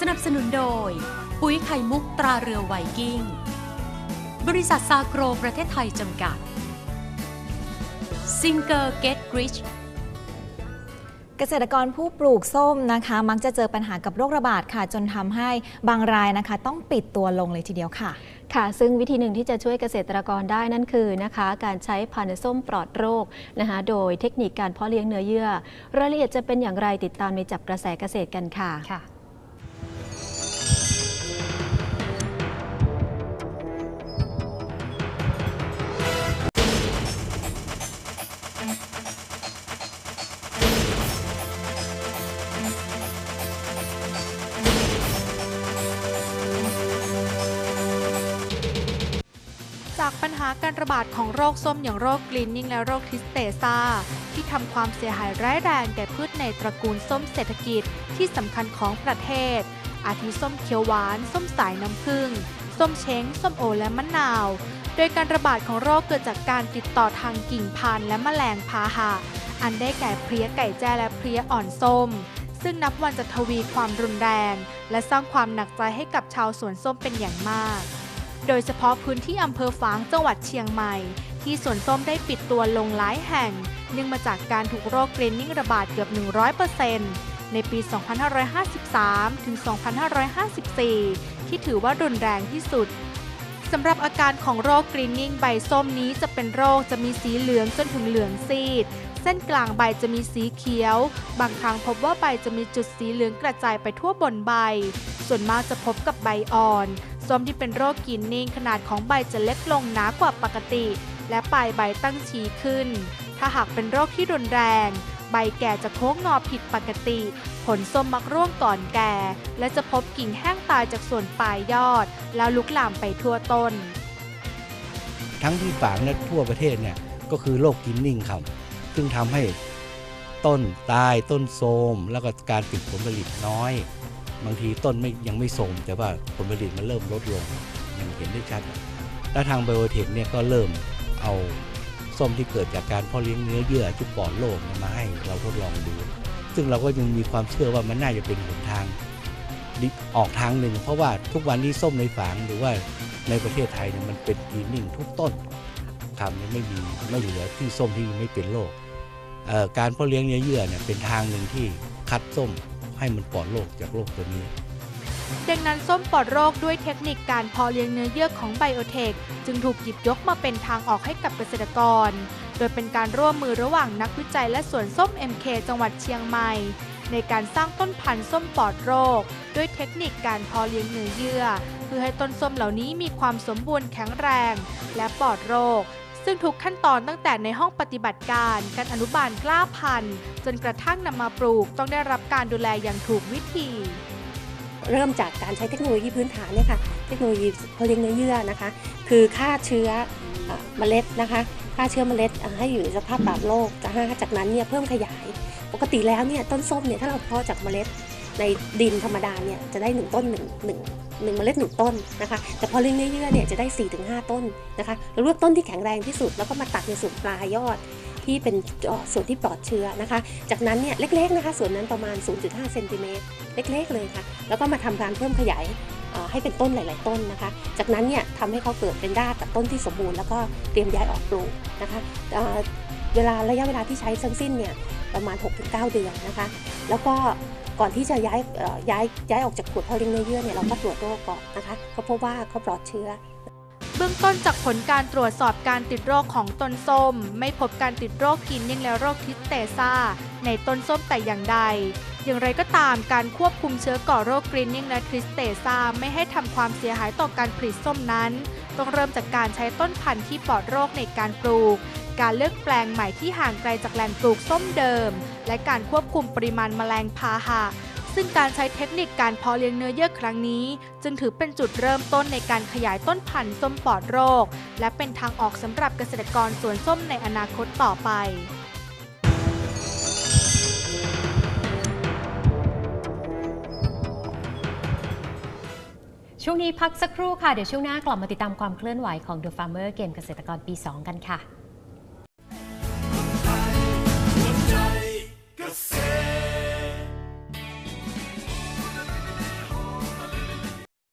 สนับสนุนโดย ปุ๋ยไข่มุกตราเรือไวกิ้ง บริษัทซาโกรประเทศไทยจำกัดซิงเกอร์เกตกริชเกษตรกรผู้ปลูกส้มนะคะ มักจะเจอปัญหากับโรคระบาดค่ะ จนทำให้บางรายนะคะ ต้องปิดตัวลงเลยทีเดียวค่ะ ค่ะ ซึ่งวิธีหนึ่งที่จะช่วยเกษตรกรได้นั่นคือนะคะ การใช้พันธุ์ส้มปลอดโรคนะคะโดยเทคนิคการเพาะเลี้ยงเนื้อเยื่อ รายละเอียดจะเป็นอย่างไรติดตามในจับกระแสเกษตรกันค่ะค่ะ จากปัญหาการระบาดของโรคส้มอย่างโรคกรีนนิ่งและโรคทิสเตซาที่ทำความเสียหายร้ายแรงแก่พืชในตระกูลส้มเศรษฐกิจที่สำคัญของประเทศ อาทิส้มเขียวหวาน ส้มสายน้ำผึ้งส้มเช้ง ส้มโอและมะนาว โดยการระบาดของโรคเกิดจากการติดต่อทางกิ่งพันธุ์และแมลงพาหะ อันได้แก่เพลี้ยไก่แจ้และเพลี้ยอ่อนส้ม ซึ่งนับวันจะทวีความรุนแรง และสร้างความหนักใจให้กับชาวสวนส้มเป็นอย่างมาก โดยเฉพาะพื้นที่อำเภอฝางจังหวัดเชียงใหม่ ที่สวนส้มได้ปิดตัวลงหลายแห่ง เนื่องมาจากการถูกโรคเกรนนิ่งระบาดเกือบ 100%ในปี 2553 ถึง 2554 ที่ถือว่ารุนแรงที่สุดสำหรับอาการของโรคกรีนนิ่งใบส้มนี้จะเป็นโรคจะมีสีเหลืองจนถึงเหลืองซีด เส้นกลางใบจะมีสีเขียว บางครั้งพบว่าใบจะมีจุดสีเหลืองกระจายไปทั่วบนใบ ส่วนมากจะพบกับใบอ่อน ส้มที่เป็นโรคกรีนนิ่งขนาดของใบจะเล็กลงหนากว่าปกติ และปลายใบตั้งชี้ขึ้น ถ้าหากเป็นโรคที่รุนแรง ใบแก่จะโค้งงอผิดปกติ ผลส้มมักร่วงก่อนแก่ และจะพบกิ่งแห้งตายจากส่วนปลายยอด แล้วลุกลามไปทั่วต้น ทั้งที่ฝางและทั่วประเทศเนี่ยก็คือโรคกินนิ่งครับซึ่งทำให้ต้นตายต้นโทรมแล้วก็การติดผลผลิตน้อย บางทีต้นไม่ยังไม่โทรมแต่ว่าผลผลิตมันเริ่มลดลงอย่างเห็นได้ชัด แล้วทางไบโอเทคเนี่ยก็เริ่มเอาส้มที่เกิดจากการเพาะเลี้ยงเนื้อเยื่อที่ปลอดโรคมาให้เราทดลองดู ซึ่งเราก็ยังมีความเชื่อว่ามันน่าจะเป็นหนทางออกทางหนึ่ง เพราะว่าทุกวันนี้ส้มในฝางหรือว่าในประเทศไทยเนี่ยมันเป็นกีนิ่งทุกต้นครับไม่มีไม่เหลือที่ส้มที่ไม่เป็นโรคการเพาะเลี้ยงเนื้อเยื่อเนี่ยเป็นทางหนึ่งที่คัดส้ม ให้มันปลอดโรคจากโรคตัวนี้ ดังนั้นส้มปลอดโรคด้วยเทคนิคการเพาะเลี้ยงเนื้อเยื่อของไบโอเทคจึงถูกหยิบยกมาเป็นทางออกให้กับเกษตรกร โดยเป็นการร่วมมือระหว่างนักวิจัยและสวนส้ม MK จังหวัดเชียงใหม่ ในการสร้างต้นพันธุ์ส้มปลอดโรค ด้วยเทคนิคการเพาะเลี้ยงเนื้อเยื่อ เพื่อให้ต้นส้มเหล่านี้มีความสมบูรณ์แข็งแรง และปลอดโรค ซึ่งทุกขั้นตอนตั้งแต่ในห้องปฏิบัติการ การอนุบาลกล้าพันธุ์ จนกระทั่งนำมาปลูกต้องได้รับการดูแลอย่างถูกวิธีเริ่มจากการใช้เทคโนโลยีพื้นฐานเนี่ยค่ะ เทคโนโลยีเพาะเลี้ยงเนื้อเยื่อนะคะ คือฆ่าเชื้อเอ่อเมล็ดนะคะฆ่าเชื้อเมล็ดให้อยู่ในสภาพปลอดโรคจากนั้นจากนั้นเนี่ยเพิ่มขยาย ปกติแล้วเนี่ยต้นส้มเนี่ยถ้าเราเพาะจากเมล็ด ในดินธรรมดาเนี่ยจะได้หนึ่งต้นหนึ่งหนึ่งหนึ่งเมล็ดหนึ่งต้นนะคะ แต่พอเลี้ยงเนื้อเยื่อเนี่ยจะได้4ี่ถึงหต้นนะคะเราเลือกต้นที่แข็งแรงที่สุด แล้วก็มาตัดในส่วนปลายยอดที่เป็นส่วนที่ปลอดเชื้อนะคะ จากนั้นเนี่ยเล็กๆนะคะส่วนนั้นประมาณ 0.5เซนติเมตรเล็กๆเลยค่ะ แล้วก็มาทำการเพิ่มขยายให้เป็นต้นหลาย ๆ ต้นนะคะ จากนั้นเนี่ยทำให้เขาเกิดเป็นรากกับต้นที่สมบูรณ์แล้วก็เตรียมย้ายออกปลูกนะคะเเวลาระยะเวลาที่ใช้ทั้งสิ้นเนี่ยประมาณ 6-9 เดือนนะคะ แล้วก็ ก่อนที่จะย้ายย้ายย้ายออกจากขวดพาะเลี้ยงเนื้อเยื่อเนี่ยเราก็ตรวจโรคก่อนนะคะก็พบว่าเขาปลอดเชื้อ เบื้องต้นจากผลการตรวจสอบการติดโรคของต้นส้ม ไม่พบการติดโรคกินนิ่งและโรคทิสเตซ่า ในต้นส้มแต่อย่างใด อย่างไรก็ตามการควบคุมเชื้อก่อโรคกรีนนิ่งและทริสเตซ่าไม่ให้ทำความเสียหายต่อการผลิตส้มนั้น ต้องเริ่มจากการใช้ต้นพันธุ์ที่ปลอดโรคในการปลูก การเลือกแปลงใหม่ที่ห่างไกลจากแหล่งปลูกส้มเดิม และการควบคุมปริมาณแมลงพาหะซึ่งการใช้เทคนิคการเพาะเลี้ยงเนื้อเยื่อครั้งนี้ จึงถือเป็นจุดเริ่มต้นในการขยายต้นพันธุ์ส้มปลอดโรค และเป็นทางออกสำหรับเกษตรกรสวนส้มในอนาคตต่อไป ช่วงนี้พักสักครู่ค่ะ เดี๋ยวช่วงหน้ากลับมาติดตามความเคลื่อนไหวของ The Farmer เกมเกษตรกรปี 2 กันค่ะ